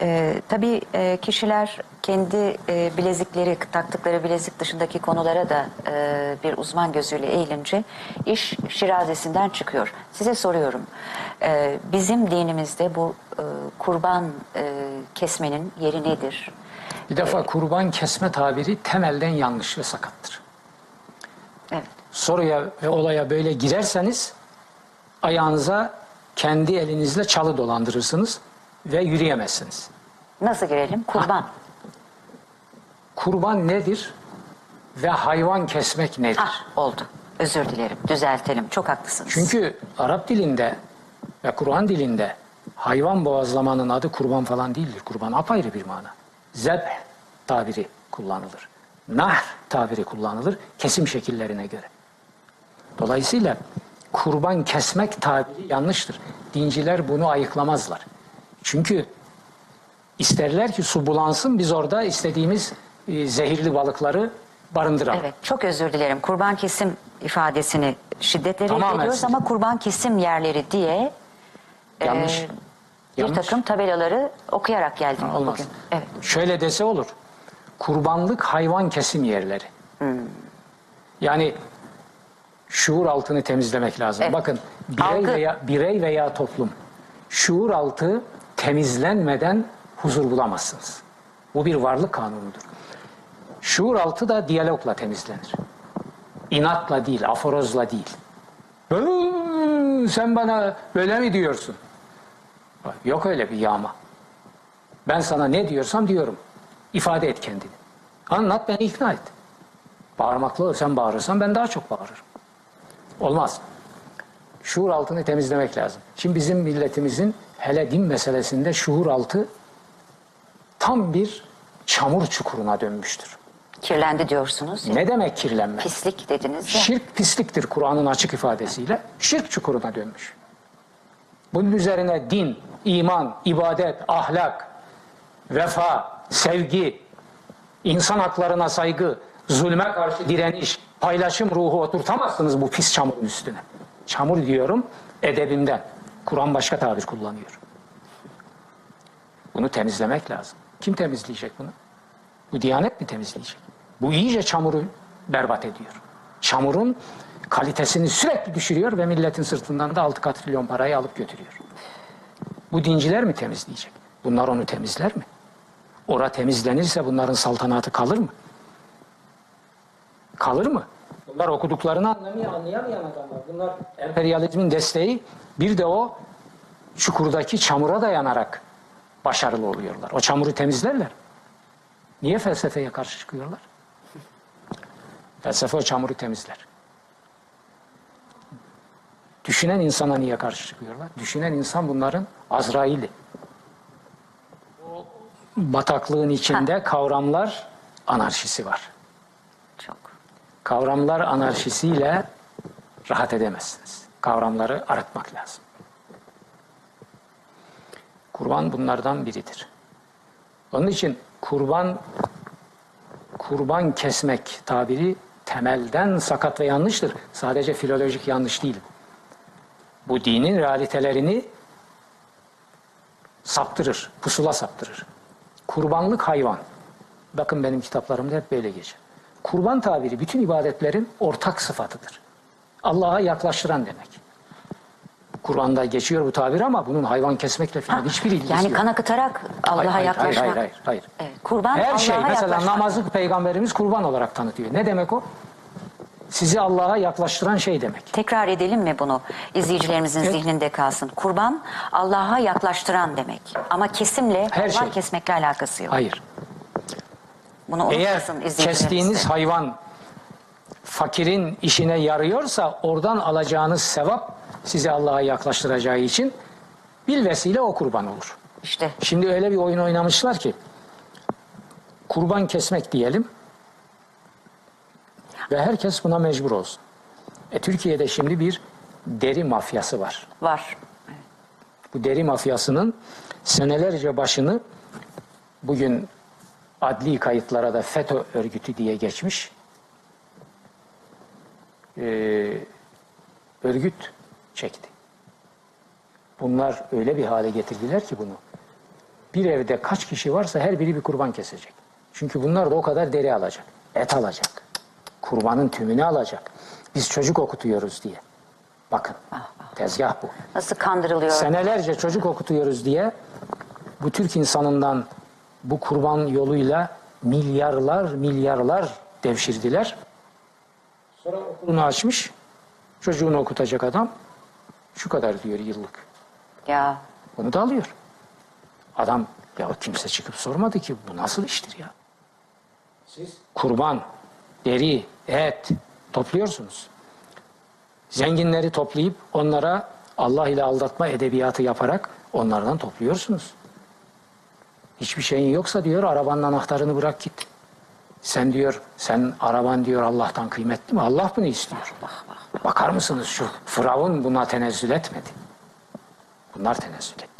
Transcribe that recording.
Ee, tabii e, kişiler kendi e, bilezikleri, taktıkları bilezik dışındaki konulara da e, bir uzman gözüyle eğilince iş şirazesinden çıkıyor. Size soruyorum, e, bizim dinimizde bu e, kurban e, kesmenin yeri nedir? Bir defa kurban kesme tabiri temelden yanlış ve sakattır. Evet, Soruya ve olaya böyle girerseniz ayağınıza kendi elinizle çalı dolandırırsınız ve yürüyemezsiniz. nasıl girelim? Kurban. Kurban nedir ve hayvan kesmek nedir? Ah oldu. Özür dilerim. Düzeltelim. Çok haklısınız. Çünkü Arap dilinde ve Kur'an dilinde hayvan boğazlamanın adı kurban falan değildir. Kurban apayrı bir mana. Zebh tabiri kullanılır. Nahr tabiri kullanılır kesim şekillerine göre. Dolayısıyla kurban kesmek tabiri yanlıştır. Dinciler bunu ayıklamazlar. Çünkü isterler ki su bulansın biz orada istediğimiz e, zehirli balıkları barındıralım. Evet, çok özür dilerim. Kurban kesim ifadesini şiddetle Tamamen reddediyoruz ama kurban kesim yerleri diye Yanlış. e, bir Yanlış. takım tabelaları okuyarak geldim Olmaz. bugün. Evet. Şöyle dese olur. Kurbanlık hayvan kesim yerleri. Yani şuur altını temizlemek lazım. Evet. Bakın birey Algı. veya birey veya toplum şuur altı temizlenmeden huzur bulamazsınız. Bu bir varlık kanunudur. Şuur altı da diyalogla temizlenir. İnatla değil, aforozla değil. "Hı, Sen bana böyle mi diyorsun? Yok öyle bir yağma. Ben sana ne diyorsam diyorum. İfade et kendini. Anlat beni ikna et. Bağırmakla sen bağırırsan ben daha çok bağırırım. Olmaz. Şuur altını temizlemek lazım. Şimdi bizim milletimizin hele din meselesinde şuur altı tam bir çamur çukuruna dönmüştür. Kirlendi diyorsunuz. ya. Ne demek kirlenme? Pislik dediniz ya. Şirk pisliktir Kur'an'ın açık ifadesiyle. Şirk çukuruna dönmüş. Bunun üzerine din, iman, ibadet, ahlak, vefa, sevgi, insan haklarına saygı, zulme karşı direniş, paylaşım ruhu oturtamazsınız bu pis çamurun üstüne. Çamur diyorum edebimden. Kur'an başka tabir kullanıyor. Bunu temizlemek lazım. Kim temizleyecek bunu? Bu Diyanet mi temizleyecek? Bu iyice çamuru berbat ediyor. Çamurun kalitesini sürekli düşürüyor ve milletin sırtından da 6 katrilyon parayı alıp götürüyor. Bu dinciler mi temizleyecek? Bunlar onu temizler mi? Ora temizlenirse bunların saltanatı kalır mı? Kalır mı? Bunlar okuduklarını anlamaya, anlayamayan adamlar. Bunlar emperyalizmin desteği bir de o çukurdaki çamura dayanarak başarılı oluyorlar. O çamuru temizlerler. Niye felsefeye karşı çıkıyorlar? Felsefe o çamuru temizler. Düşünen insana niye karşı çıkıyorlar? Düşünen insan bunların Azrail'i. O Bataklığın içinde kavramlar anarşisi var. Kavramlar anarşisiyle rahat edemezsiniz. Kavramları aratmak lazım. Kurban bunlardan biridir. Onun için kurban kurban kesmek tabiri temelden sakat ve yanlıştır. Sadece filolojik yanlış değil. Bu dinin realitelerini saptırır, pusula saptırır. Kurbanlık hayvan. Bakın benim kitaplarımda hep böyle geçer. Kurban tabiri bütün ibadetlerin ortak sıfatıdır. Allah'a yaklaştıran demek. Kur'an'da geçiyor bu tabir ama bunun hayvan kesmekle falan hiçbir ilgisi Yani yok. kan akıtarak Allah'a Hayır, hayır, yaklaşmak. Hayır, hayır, hayır. Evet, kurban Her şey mesela yaklaşmak. namazı peygamberimiz kurban olarak tanıtıyor. Ne demek o? Sizi Allah'a yaklaştıran şey demek. Tekrar edelim mi bunu? İzleyicilerimizin Evet. zihninde kalsın. Kurban Allah'a yaklaştıran demek. Ama kesimle Her hayvan şey. kesmekle alakası yok. Hayır. Bunu Eğer kestiğiniz hayvan fakirin işine yarıyorsa oradan alacağınız sevap sizi Allah'a yaklaştıracağı için bir vesile o kurban olur. İşte Şimdi öyle bir oyun oynamışlar ki kurban kesmek diyelim ve herkes buna mecbur olsun. E, Türkiye'de şimdi bir deri mafyası var. var. Bu deri mafyasının senelerce başını bugün adli kayıtlara da FETÖ örgütü diye geçmiş. Ee, örgüt çekti. Bunlar öyle bir hale getirdiler ki bunu. bir evde kaç kişi varsa her biri bir kurban kesecek. Çünkü bunlar da o kadar deri alacak. Et alacak. Kurbanın tümünü alacak. Biz çocuk okutuyoruz diye. Bakın tezgah bu. Nasıl kandırılıyor? Senelerce çocuk okutuyoruz diye bu Türk insanından bu kurban yoluyla milyarlar milyarlar devşirdiler. Sonra okulunu açmış. Çocuğunu okutacak adam şu kadar diyor yıllık. Ya Onu da alıyor. Adam ya kimse çıkıp sormadı ki bu nasıl iştir ya. Siz kurban, deri, et topluyorsunuz. Zenginleri toplayıp onlara Allah ile aldatma edebiyatı yaparak onlardan topluyorsunuz. Hiçbir şeyin yoksa diyor arabanın anahtarını bırak git. Sen diyor, sen araban diyor Allah'tan kıymetli mi? Allah bunu istiyor. Bakar mısınız şu Firavun buna tenezzül etmedi. Bunlar tenezzül etti.